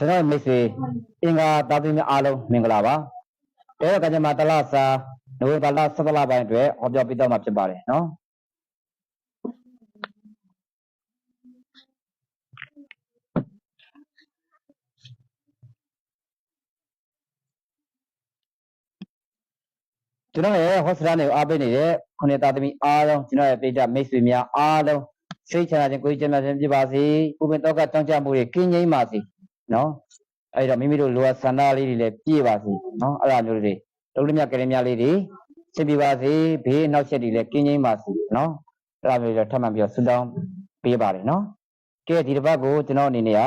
ကျွန်တော်မိတ်ဆွေအင်္ဂါတာသမီများအားလုံးမင်္ဂလာပါအဲကကြမှာတလစာနိုဝင်ဘာလ17လပိုင်းအတွက်ဟောပြောပြတော့မှာဖြစ်ပါတယ်နော်ကျွန်တော်ရဲ့ဟောစတာတွေကိုအားပေးနေတဲ့ခုနှစ်သားသမီးအားလုံးကျွန်တော်ရဲ့ပိဋကမိတ်ဆွေများအားလုံးစိတ်ချမ်းသာခြင်းကိုယ်ကျမ်းမာခြင်းဖြစ်ပါစေဥပ္ပင်တော့ကတောင်းကြမှုတွေကင်းငြိမ်းပါစေ နော်အဲ့တော့မိမိတို့လိုအပ်ဆန္ဒလေးတွေလည်းပြည့်ပါစေနော်အဲ့ဒါမျိုးတွေလုံးလျမြကလေးများလေးတွေစိတ်ပြပါစေဘေးနောက်ချက်တွေလည်းကင်းငြိမ်းပါစေနော်အဲ့ဒါမျိုးတွေထပ်မံပြီးတော့ဆုတောင်းပေးပါတယ်နော်ကဲဒီတစ်ပတ်ကိုကျွန်တော်အနေနဲ့က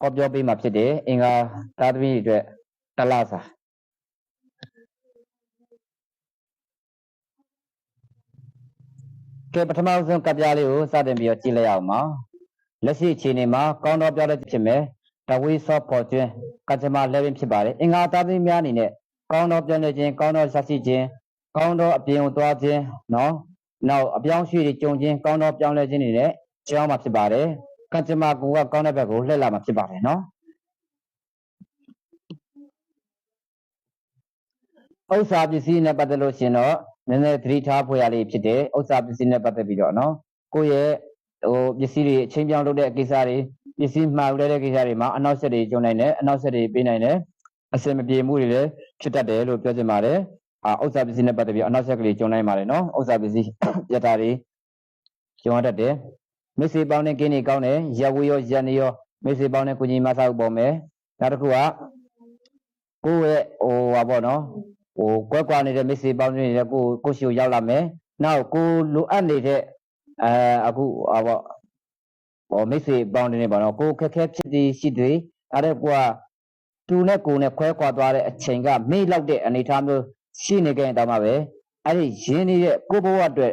ဟောပြောပေးမှာဖြစ်တယ်အင်္ဂါသာသမီတွေအတွက်တလားစာကဲပထမဆုံးကပ်ပြားလေးကိုစတင်ပြီးတော့ကြည့်လိုက်အောင်ပါလက်ရှိအခြေအနေမှာကောင်းတော့ပြောတဲ့ဖြစ်မယ် တဝေးဆော့ပေါ်ကျွန်းကကြမ level ဖြစ်ပါတယ်အင်္ဂါသားသမီးများအနေနဲ့ကောင်းတော့ပြောနေခြင်းကောင်းတော့ဆက်ရှိခြင်းကောင်းတော့အပြင်ကိုသွားခြင်းနော်နောက်အပြောင်းရွှေ့တွေကြုံခြင်းကောင်းတော့ပြောင်းလဲခြင်းတွေနဲ့ကြောင်းမှာဖြစ်ပါတယ်ကကြမကူကကောင်းတဲ့ဘက်ကိုလှည့်လာမှာဖြစ်ပါတယ်နော်ဥစ္စာပစ္စည်းနဲ့ပတ်သက်လို့ရှင်တော့နည်းနည်းသတိထားဖို့ရလေးဖြစ်တယ်ဥစ္စာပစ္စည်းနဲ့ပတ်သက်ပြီးတော့နော်ကိုယ့်ရဲ့ဟိုပစ္စည်းတွေအချင်းပြောင်းလုပ်တဲ့ကိစ္စတွေ ပစ္စည်းမှားတဲ့ကိစ္စတွေမှာအနောက်ဆက်တွေကျုံနိုင်တယ်အနောက်ဆက်တွေပေးနိုင်တယ်အစင်မပြေမှုတွေလည်းဖြစ်တတ်တယ်လို့ပြောချင်ပါတယ်အာဥစ္စာပစ္စည်းနဲ့ပတ်သက်ပြီးအနောက်ဆက်ကလေးကျုံနိုင်ပါတယ်နော်ဥစ္စာပစ္စည်းပြတ်တာတွေကျုံရတတ်တယ်မိစေပေါင်းတဲ့ကင်းနေကောင်းတယ်ရဝရောရန်နေရောမိစေပေါင်းတဲ့ကုကြီးမဆောက်ပေါ်မယ်နောက်တစ်ခုကကိုယ့်ရဲ့ဟိုဟာပေါ့နော်ဟိုကွက်ကွာနေတဲ့မိစေပေါင်းနေတဲ့ကိုကိုရှိကိုရောက်လာမယ်နောက်ကိုလိုအပ်နေတဲ့အဲအခုဟာပေါ့ ဟိုမိစေပေါင်းနေပါတော့ကိုခက်ခဲဖြစ်သည်ရှိသည်အဲ့ဒါကွာသူနဲ့ကိုနဲ့ခွဲကွာသွားတဲ့အချိန်ကမေ့လောက်တဲ့အနေအထားမျိုးရှိနေကြရင်တောင်မှပဲအဲ့ဒီရင်းနေတဲ့ကိုဘဝအတွက်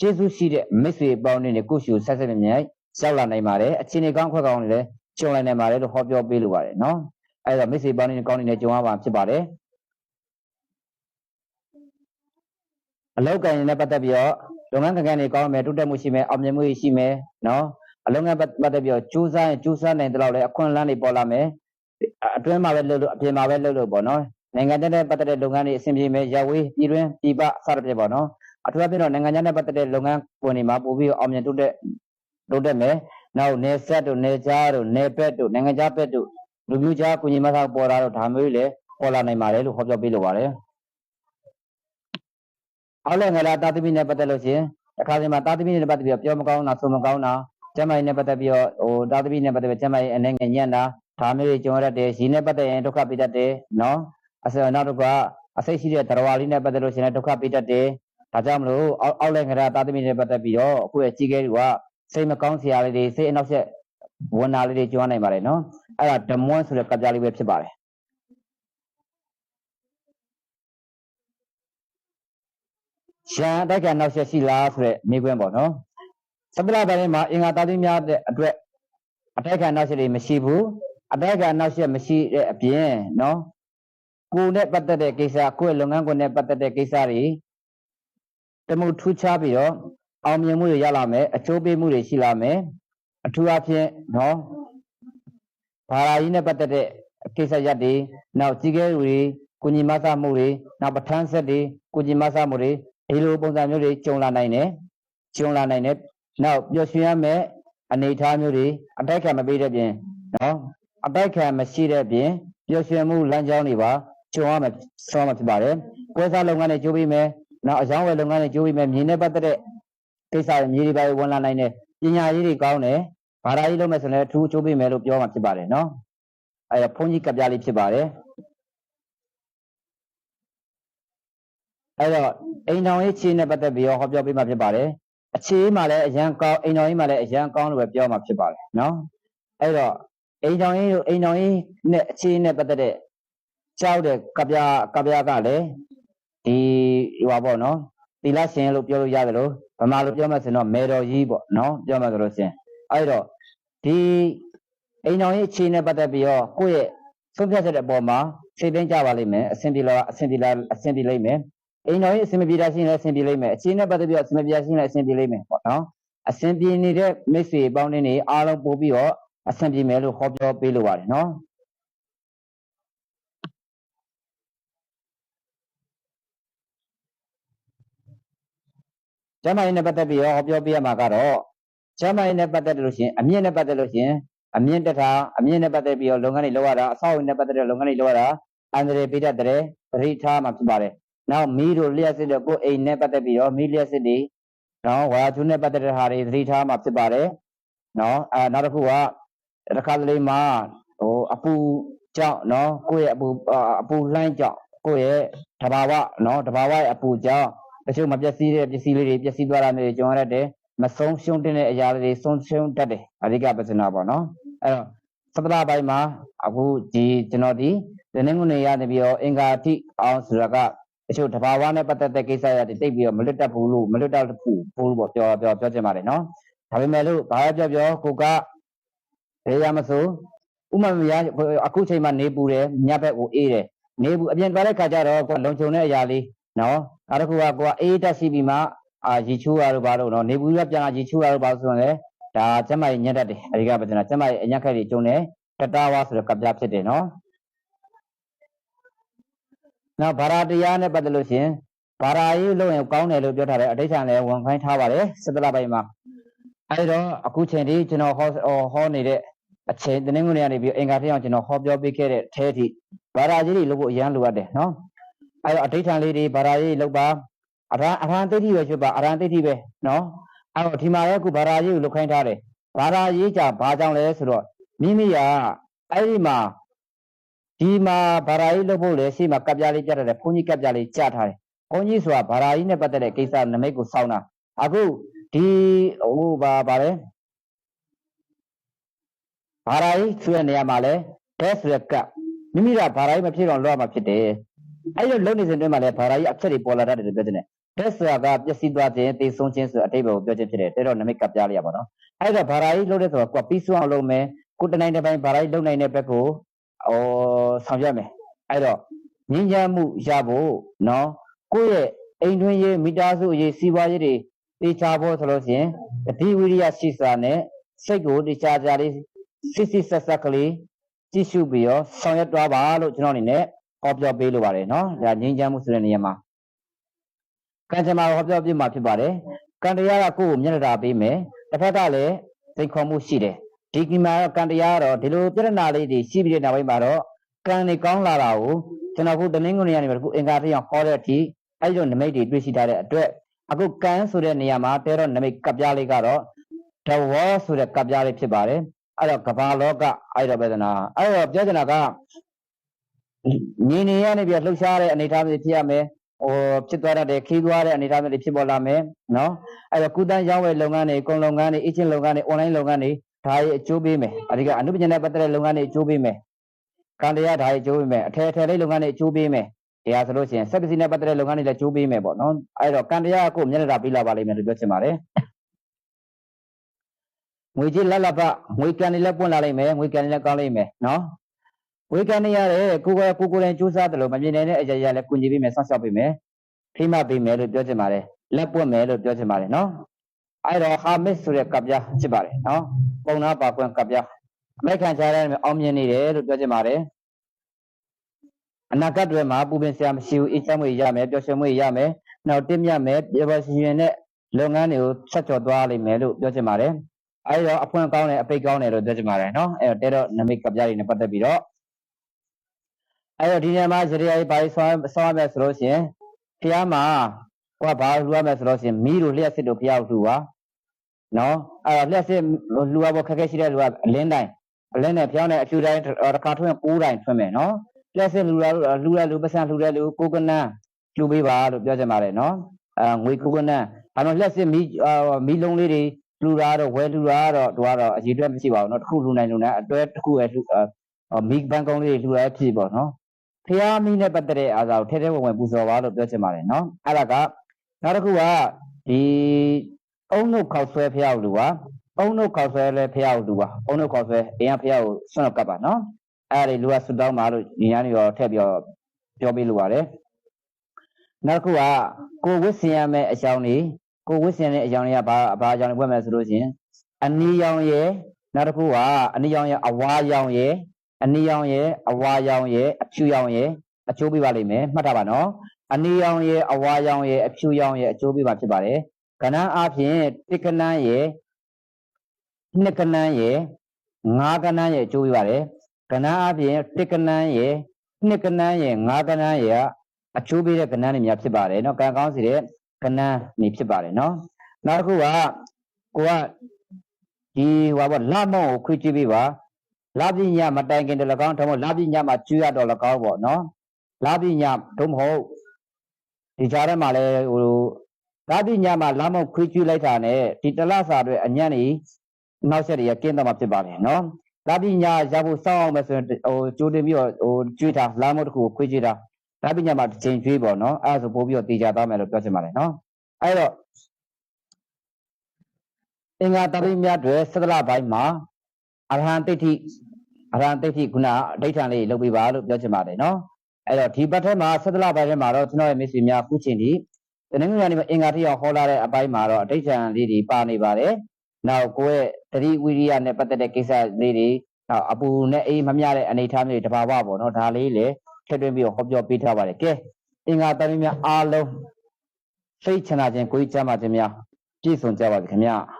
ကျေးဇူးရှိတဲ့မိစေပေါင်းနေနဲ့ကိုရှိကိုဆက်ဆက်မြဲမြဲရောက်လာနိုင်ပါတယ်အချိန်ကောင်းခွက်ကောင်းတွေလည်းကြုံလိုက်နိုင်ပါတယ်လို့ဟောပြောပေးလိုပါတယ်နော်အဲ့တော့မိစေပေါင်းနေကောင်းနေတဲ့ကြုံရပါဖြစ်ပါတယ်အလောက်ကံနဲ့ပတ်သက်ပြီးတော့လုပ်ငန်းကံကံတွေကောင်းမယ်တိုးတက်မှုရှိမယ်အောင်မြင်မှုရှိမယ်နော် အလုံးငန်းပတ်သက်ပြီးတော့ကြိုးစားရင်ကြိုးစားနိုင်တဲ့လောက်လည်းအခွင့်အလမ်းတွေပေါ်လာမယ်အတွင်းမှာပဲလုပ်လို့အပြင်မှာပဲလုပ်လို့ပေါ့နော်နိုင်ငံခြားနဲ့ပတ်သက်တဲ့လုပ်ငန်းတွေအဆင်ပြေမယ်ရဝေးပြည်တွင်းပြည်ပစသဖြင့်ပေါ့နော်အထူးအဖြင့်တော့နိုင်ငံခြားနဲ့ပတ်သက်တဲ့လုပ်ငန်းပွင့်တွေမှာပို့ပြီးအောင်မြင်တိုးတက်တိုးတက်မယ်နောက်နေဆက်တို့နေကြားတို့နေပက်တို့နိုင်ငံခြားပက်တို့လူမျိုးခြားကုညီမဆောက်ပေါ်လာတော့ဒါမျိုးတွေလည်းပေါ်လာနိုင်ပါတယ်လို့ဟောပြောပေးလိုပါတယ်အောက်လည်းငလာတာသမီနဲ့ပတ်သက်လို့ရှိရင်အခါစီမှာတာသမီနဲ့ပတ်သက်ပြီးတော့ပြောမကောင်းတာဆိုမကောင်းတာ ကျမကြီးနဲ့ပတ်သက်ပြီးတော့ဟိုတာသမီနဲ့ပတ်သက်ပြီးကျမကြီးအနေငယ်ညံ့တာဒါမျိုးတွေကြုံရတတ်တယ်ရည်နဲ့ပတ်သက်ရင်ဒုက္ခပေးတတ်တယ်နော်အစနောက်တစ်ခါအစိတ်ရှိတဲ့တရဝါလေးနဲ့ပတ်သက်လို့ရှိရင်ဒုက္ခပေးတတ်တယ်ဒါကြောင့်မလို့အောက်အောက်လည်းငလာတာသမီနဲ့ပတ်သက်ပြီးတော့အခုရဲ့ကြီးကဲတွေကစိတ်မကောင်းစရာလေးတွေစိတ်အနောက်ဆက်ဝန်နာလေးတွေကြုံနိုင်ပါတယ်နော်အဲ့ဒါဓမွန်းဆိုတဲ့ကပ်ပြားလေးပဲဖြစ်ပါတယ်ရှမ်းအတိုက်ခံနောက်ဆက်ရှိလားဆိုတဲ့မိကွန်းပေါ့နော် သဗ္ဗလပိုင်းမှာအင်္ဂါသားသမီးများတဲ့အတွက်အတိုက်ခံနောက်ဆက်တွေမရှိဘူးအတိုက်ခံနောက်ဆက်မရှိတဲ့အပြင်နော်ကိုယ်နဲ့ပတ်သက်တဲ့ကိစ္စကိုယ့်ရဲ့လုပ်ငန်းကိုယ်နဲ့ပတ်သက်တဲ့ကိစ္စတွေတမှုထူးခြားပြီးတော့အောင်မြင်မှုတွေရလာမယ်အကျိုးပေးမှုတွေရှိလာမယ်အထူးအဖြင့်နော်ဘာသာကြီးနဲ့ပတ်သက်တဲ့ကိစ္စရပ်တွေနောက်ကြီးကဲတွေကုညီမဆမှုတွေနောက်ပဋ္ဌာန်းဆက်တွေကုညီမဆမှုတွေဒီလိုပုံစံမျိုးတွေကြုံလာနိုင်တယ်ကြုံလာနိုင်တယ် နောက်ပျော်ရွှင်ရမယ့်အနေအထားမျိုးတွေအတိုက်ခံမပေးတဲ့ပြင်နော်အတိုက်ခံမရှိတဲ့ပြင်ပျော်ရွှင်မှုလမ်းကြောင်းတွေပါကြုံရမှာဆောမှာဖြစ်ပါတယ်ပွဲစားလုပ်ငန်းတွေကြိုးပြီးမယ်နောက်အကြောင်းဝယ်လုပ်ငန်းတွေကြိုးပြီးမယ်မြင်နဲ့ပတ်သက်တဲ့ကိစ္စတွေမြေတွေပါဝင်လာနိုင်တယ်ပညာရေးတွေကောင်းတယ်ဘာသာရေးလုပ်မယ်ဆိုရင်လည်းအထူးအကျိုးပေးမယ်လို့ပြောမှာဖြစ်ပါတယ်နော်အဲဒါဘုန်းကြီးကပြလေးဖြစ်ပါတယ်အဲ့တော့အိမ်တော်ရေးခြေနဲ့ပတ်သက်ပြီးတော့ဟောပြောပေးမှာဖြစ်ပါတယ် အခြေမှာလည်းအရန်ကောင်းအိမ်တော်ရေးမှာလည်းအရန်ကောင်းလို့ပဲပြောမှာဖြစ်ပါတယ်နော်အဲ့တော့အိမ်တော်ရေးတို့အိမ်တော်ရေးနဲ့အခြေနဲ့ပတ်သက်တဲ့ကြောက်တဲ့ကပြကပြကလည်းဒီဟိုပါပေါ့နော်သီလရှင်လို့ပြောလို့ရတယ်လို့ဗမာလိုပြောမှဆိုတော့မေတော်ကြီးပေါ့နော်ပြောမှဆိုလို့ရှင်အဲ့တော့ဒီအိမ်တော်ရေးအခြေနဲ့ပတ်သက်ပြီးတော့ကိုယ့်ရဲ့ဆုံးဖြတ်ချက်တဲ့အပေါ်မှာစိတ်သိမ်းကြပါလိမ့်မယ်အဆင်ပြေလားအဆင်ပြေလားအဆင်ပြေလိမ့်မယ် အိမ်တော်ရင်အဆင်မပြေတာရှိရင်လည်းအဆင်ပြေလိမ့်မယ်အချင်းနဲ့ပတ်သက်ပြီးအဆင်မပြေရှိရင်လည်းအဆင်ပြေလိမ့်မယ်ပေါ့နော်အဆင်ပြေနေတဲ့မိတ်ဆွေပေါင်းတွေအားလုံးပို့ပြီးတော့အဆင်ပြေမယ်လို့ဟောပြောပေးလိုပါတယ်နော်ကျမရင်းနဲ့ပတ်သက်ပြီးတော့ဟောပြောပြရမှာကတော့ကျမရင်းနဲ့ပတ်သက်လို့ရှင်အမြင့်နဲ့ပတ်သက်လို့ရှင်အမြင့်တထားအမြင့်နဲ့ပတ်သက်ပြီးတော့လုပ်ငန်းတွေလုပ်ရတာအဆောက်အဦနဲ့ပတ်သက်တဲ့လုပ်ငန်းတွေလုပ်ရတာအန္တရာယ်ပေးတတ်တဲ့ပရိထားမှာဖြစ်ပါတယ် နောက်မီးတို့လျှက်စစ်တို့ကိုယ်အိမ်နဲ့ပတ်သက်ပြီးတော့မီးလျှက်စစ်တွေနော်ဝါကျူးနဲ့ပတ်သက်တဲ့ဟာတွေသတိထားမှာဖြစ်ပါတယ်။နော်အဲနောက်တစ်ခုကတစ်ခါတလေမှာဟိုအပူကြောင့်နော်ကိုယ့်ရဲ့အပူအပူလှိုင်းကြောင့်ကိုယ့်ရဲ့တဘာဝနော်တဘာဝရဲ့အပူကြောင့်တချို့မပျက်စီးတဲ့ပစ္စည်းလေးတွေပျက်စီးသွားတာမျိုးတွေကြုံရတတ်တယ်မဆုံးရှုံးတဲ့အရာတွေဆုံးရှုံးတတ်တယ်အဓိကပစ္စနာပေါ့နော်အဲ့တော့သတ္တလပိုင်းမှာအခုဒီကျွန်တော်ဒီတနင်္ဂနွေရနေပြီးတော့အင်္ဂါတိအောင်ဆိုတာက တချို့တဘာဝနဲ့ပတ်သက်တဲ့ကိစ္စရတွေတိတ်ပြီးတော့မလွတ်တတ်ဘူးလို့မလွတ်တတ်ဘူးဘူးလို့ပြောပြောပြောချင်ပါတယ်နော်ဒါပေမဲ့လို့ဘာပြောပြောကိုကဘယ်ရမဆိုဥမာမရအခုချိန်မှာနေပူတယ်ညဘက်ကိုအေးတယ်နေပူအပြင်သွားတဲ့ခါကျတော့ကိုလုံခြုံတဲ့အရာလေးနော်နောက်တစ်ခုကကိုကအေးတက်ရှိပြီးမှအာရီချိုးရလို့ဘာလို့နော်နေပူရပြန်လာရီချိုးရလို့ဘာလို့ဆိုရင်လေဒါကျမကြီးညက်တတ်တယ်အဲဒီကပဒနာကျမကြီးအညက်ခက်တွေကျုံတယ်တတဝါဆိုတော့ကပ်ပြဖြစ်တယ်နော် နောက်ဗာရာတရားနဲ့ပတ်သက်လို့ရှင်ဗာရာရေးလို့ရင်ကောင်းတယ်လို့ပြောထားတယ်အဋ္ဌာန်လည်းဝန်ခိုင်းထားပါတယ်စတလပိုင်းမှာအဲဒီတော့အခုချိန်ဒီကျွန်တော်ဟောဟောနေတဲ့အချိန်တနင်္ဂနွေနေ့ကနေပြီးအင်္ဂါထက်အောင်ကျွန်တော်ဟောပြောပေးခဲ့တဲ့အဲထိဗာရာကြီးတွေလုပ်ဖို့အရန်လိုအပ်တယ်နော်အဲတော့အဋ္ဌာန်လေးတွေဗာရာကြီးလုပ်ပါအရဟံအရဟံသိဋ္ဌိပဲဖြစ်ပါအရဟံသိဋ္ဌိပဲနော်အဲ့တော့ဒီမှာလည်းအခုဗာရာကြီးကိုလုတ်ခိုင်းထားတယ်ဗာရာကြီးကြဘာကြောင့်လဲဆိုတော့မိမိကအဲ့ဒီမှာ ဒီမှာဗာရာကြီးလုတ်ဖို့လေရှေ့မှာကပ်ပြားလေးပြတ်တယ်ဘုန်းကြီးကပ်ပြားလေးကြားထားတယ်ဘုန်းကြီးဆိုတာဗာရာကြီးနဲ့ပတ်သက်တဲ့ကိစ္စနမိတ်ကိုစောင်းတာအခုဒီဟိုဘာဗာလဲဗာရာကြီးဆိုတဲ့နေရာမှာလဲဒက်ဆိုတဲ့ကပ်မိမိကဗာရာကြီးမဖြစ်တော့လောရမှာဖြစ်တယ်အဲ့လိုလုံနေစဉ်တွင်းမှာလဲဗာရာကြီးအချက်တွေပေါ်လာတတ်တယ်လို့ပြောချင်တယ်တက်ဆရာကပျက်စီးသွားခြင်းတေဆုံးခြင်းဆိုအတိတ်ဘကိုပြောခြင်းဖြစ်တယ်တဲ့တော့နမိတ်ကပြရရပါတော့အဲ့တော့ဘာသာရေးလုပ်တဲ့ဆိုတော့ကိုပြီးဆုံးအောင်လုပ်မယ်ကိုတနိုင်တစ်ပိုင်းဘာသာရေးလုပ်နိုင်တဲ့ဘက်ကို ဟောဆောင်ရွက်မယ်အဲ့တော့ငြင်းချမ်းမှုရဖို့နော်ကိုယ့်ရဲ့အိမ်တွင်းရေးမိသားစုရေးစီးပွားရေးတွေတေချာဖို့ဆိုလို့ရှိရင်တတိဝိရိယရှိစွာနဲ့စိတ်ကိုတေချာကြလေးစစ်စစ်ဆက်ဆက်ကလေးကြည့်ရှုပြီးတော့ဆောင်ရွက်သွားပါလို့ကျွန်တော်အနေနဲ့ဟောပြောပေးလိုပါတယ်နော်ဒါငြင်းချမ်းမှုဆိုတဲ့နေရာမှာကံကြမ္မာဟောပြောပြမှာဖြစ်ပါတယ်ကံတရားကကိုယ့်ကိုမျက်နှာပေးမယ်တစ်ဖက်ကလည်းသိခေါ်မှုရှိတယ် ဒီကိမာကံတရားကတော့ဒီလိုပြဿနာလေးတွေရှိပြီးတဲ့နောက်ပိုင်းမှာတော့ကံတွေကောင်းလာတာကိုကျွန်တော်ခုတနင်္ဂနွေကနေခုအင်္ဂါတရားဟောတဲ့အထိအဲ့လိုနမိတ်တွေတွေ့ရှိထားတဲ့အတွက်အခုကံဆိုတဲ့နေရာမှာတဲတော့နမိတ်ကပ်ပြားလေးကတော့ဒဝေါဆိုတဲ့ကပ်ပြားလေးဖြစ်ပါတယ်အဲ့တော့ကဘာလောကအဲ့တော့ဘေဒနာအဲ့တော့ပြောချင်တာကညီနေရနေပြီးလှုပ်ရှားတဲ့အနေအထားမျိုးဖြစ်ရမယ်ဟိုဖြစ်သွားတဲ့ခီးသွားတဲ့အနေအထားမျိုးတွေဖြစ်ပေါ်လာမယ်နော်အဲ့တော့ကုသရောင်းဝယ်လုပ်ငန်းတွေကုန်လုပ်ငန်းတွေအချင်းလုပ်ငန်းတွေ online လုပ်ငန်းတွေ ဒါရဲ့အကျိုးပေးမယ်အဓိကအနုပညာနဲ့ပတ်သက်တဲ့လုပ်ငန်းတွေအကျိုးပေးမယ်ကံတရားဒါရဲ့အကျိုးပေးမယ်အထည်အထည်လေးလုပ်ငန်းတွေအကျိုးပေးမယ်တရားဆိုလို့ရှိရင်စက်ပစ္စည်းနဲ့ပတ်သက်တဲ့လုပ်ငန်းတွေလည်းအကျိုးပေးမယ်ပေါ့နော်အဲ့တော့ကံတရားကိုမျက်နှာပေးလာပါလိမ့်မယ်လို့ပြောချင်ပါတယ်ငွေကြီးလက်လက်ပငွေကန်တွေလည်းပွင့်လာလိမ့်မယ်ငွေကန်တွေလည်းကောင်းလိမ့်မယ်နော်ဝေကန်နေရတယ်ကိုကိုကိုကိုယ်တိုင်စူးစမ်းတယ်လို့မမြင်နိုင်တဲ့အရာရလည်းကုညီပေးမယ်ဆောက်ရှောက်ပေးမယ်ဖိမပေးမယ်လို့ပြောချင်ပါတယ်လက်ပွင့်မယ်လို့ပြောချင်ပါတယ်နော် အဲ့တော့ဟာမစ်ဆိုတဲ့ကပ်ပြားဖြစ်ပါတယ်နော်ပုံနာပါကွန်းကပ်ပြားအမိုက်ခံချရတဲ့အောင်မြင်နေတယ်လို့ပြောချင်ပါတယ်အနာဂတ်တွေမှာပူပင်စရာမရှိဘူးအေးချမ်းမှုရမယ်ပျော်ရွှင်မှုရမယ်နောက်တင့်မြတ်မယ်ပြေပေါ်ရှင်ရင်တဲ့လုပ်ငန်းတွေကိုဆက်ကျော်သွားလိမ့်မယ်လို့ပြောချင်ပါတယ်အဲ့တော့အဖွင့်ကောင်းတယ်အပိတ်ကောင်းတယ်လို့ပြောချင်ပါတယ်နော်အဲ့တော့တဲတော့နမိတ်ကပ်ပြားတွေနဲ့ပတ်သက်ပြီးတော့အဲ့တော့ဒီနေရာမှာဇရိယာကြီးဘာလို့ဆောင်းဆောင်းရမယ်ဆိုလို့ရှိရင်ဖះမှာ ဟိုကဘာလှူရမယ်ဆိုတော့ရှင်မီးတို့လျှက်စစ်တို့ဖျောက်လှူပါနော်အဲ့တော့လျှက်စစ်လှူရဖို့ခက်ခဲရှိတဲ့လူကအလင်းတိုင်းအလင်းနဲ့ဖျောင်းတဲ့အဖြူတိုင်းတစ်ခါထွင်းကိုးတိုင်းထွင်းမယ်နော်လျှက်စစ်လှူရလှူရလူပစံလှူရလူကိုကနန်းလှူပေးပါလို့ပြောချင်ပါတယ်နော်အဲငွေကိုကနန်းဘာလို့လျှက်စစ်မီးမီးလုံးလေးတွေလှူတာတော့ဝယ်လှူတာတော့တို့ကတော့အရေးအတွက်မရှိပါဘူးနော်တစ်ခုလှူနိုင်လို့နဲ့အတွဲတစ်ခုပဲလှူမီးဘန်ကောင်းလေးတွေလှူရဖြစ်ပေါ့နော်ဖျားမီးနဲ့ပတ်သက်တဲ့အားသာကိုထဲထဲဝင်ဝင်ပူဇော်ပါလို့ပြောချင်ပါတယ်နော်အဲ့ဒါက နောက်တစ်ခုကဒီအုံနှုတ်ခောက်ဆွဲဖျားကိုလူပါအုံနှုတ်ခောက်ဆွဲလဲဖျားကိုလူပါအုံနှုတ်ခောက်ဆွဲအရင်ဖျားကိုဆွန့်ကပ်ပါနော်အဲ့ဒါလူကဆွတောင်းပါလို့ညီရနေရောထည့်ပြီးတော့ပြောပေးလို့ရတယ်နောက်တစ်ခုကကိုဝစ်စင်ရမယ့်အကြောင်းလေးကိုဝစ်စင်တဲ့အကြောင်းလေးကဘာဘာအကြောင်းလေးဖွဲ့မယ်ဆိုလို့ရှိရင်အနီရောင်ရဲ့နောက်တစ်ခုကအနီရောင်ရဲ့အဝါရောင်ရဲ့အနီရောင်ရဲ့အဝါရောင်ရဲ့အဖြူရောင်ရဲ့အချိုးပေးပါလိမ့်မယ်မှတ်ထားပါနော် အနီရောင်ရဲ့အဝါရောင်ရဲ့အဖြူရောင်ရဲ့အချိုးပေးပါဖြစ်ပါတယ် ကဏ္ဍအပြင်တစ်ကဏ္ဍရဲ့နှစ်ကဏ္ဍရဲ့ငါးကဏ္ဍရဲ့အကျိုးပြပါတယ်ကဏ္ဍအပြင်တစ်ကဏ္ဍရဲ့နှစ်ကဏ္ဍရဲ့ငါးကဏ္ဍရဲ့အကျိုးပေးတဲ့ကဏ္ဍတွေများဖြစ်ပါတယ်เนาะကံကောင်းစီတဲ့ကဏ္ဍနေဖြစ်ပါတယ်เนาะနောက်တစ်ခုကကိုကဒီဟိုပါလမောင်းကိုခွေးကြည့်ပေးပါလပညာမတိုင်ခင်တလကောင်းထုံးမလပညာမှာကျွရတော့လကောင်းပေါ့เนาะလပညာဒုမဟုတ် ဒီကြားထဲမှာလည်းဟိုဒါတိညာမှာလမ်းမခွေးကျွေးလိုက်တာနဲ့ဒီတလဆာတွေအညံ့နေနောက်ဆက်တွေကကင်းတော့မှာဖြစ်ပါတယ်နော်ဒါတိညာရဖို့စောင့်အောင်မယ်ဆိုရင်ဟိုကြိုးတင်ပြီးတော့ဟိုကျွေးတာလမ်းမတစ်ခုကိုခွေးကျွေးတာဒါတိညာမှာတစ်ချိန်ကျွေးပေါ့နော်အဲဒါဆိုပို့ပြီးတော့တေချာသွားမယ်လို့ပြောချင်ပါတယ်နော်အဲတော့အင်္ဂါတပိမြတ်တွေသတ္တလပိုင်းမှာအရဟံတိဋ္ဌိအရဟံတိဋ္ဌိခုနအဋ္ဌံလေးလုပ်ပြပါလို့ပြောချင်ပါတယ်နော် အဲ့တော့ဒီဘတ်ထဲမှာသဒ္ဒလပိုင်းထဲမှာတော့ကျွန်တော်ရဲ့မိတ်ဆွေများခုချိန်ဒီတနင်္ဂနွေနေ့မှာအင်္ဂါတိအောင်ဟောလာတဲ့အပိုင်းမှာတော့အဋိဋ္ဌံလေးတွေပါနေပါတယ်နောက်ကိုယ့်ရဲ့တတိဝိရိယနဲ့ပတ်သက်တဲ့ကိစ္စလေးတွေနောက်အပူနဲ့အေးမမျှတဲ့အနေအထားမျိုးတွေတဘာဝပေါ့နော်ဒါလေးလေထည့်သွင်းပြီးတော့ဟောပြောပေးထားပါတယ်ကဲအင်္ဂါတပိမြတ်အားလုံးစိတ်ချနာခြင်းကိုယ်ကြီးကြမှာခြင်းများပြည့်စုံကြပါစေခင်ဗျာ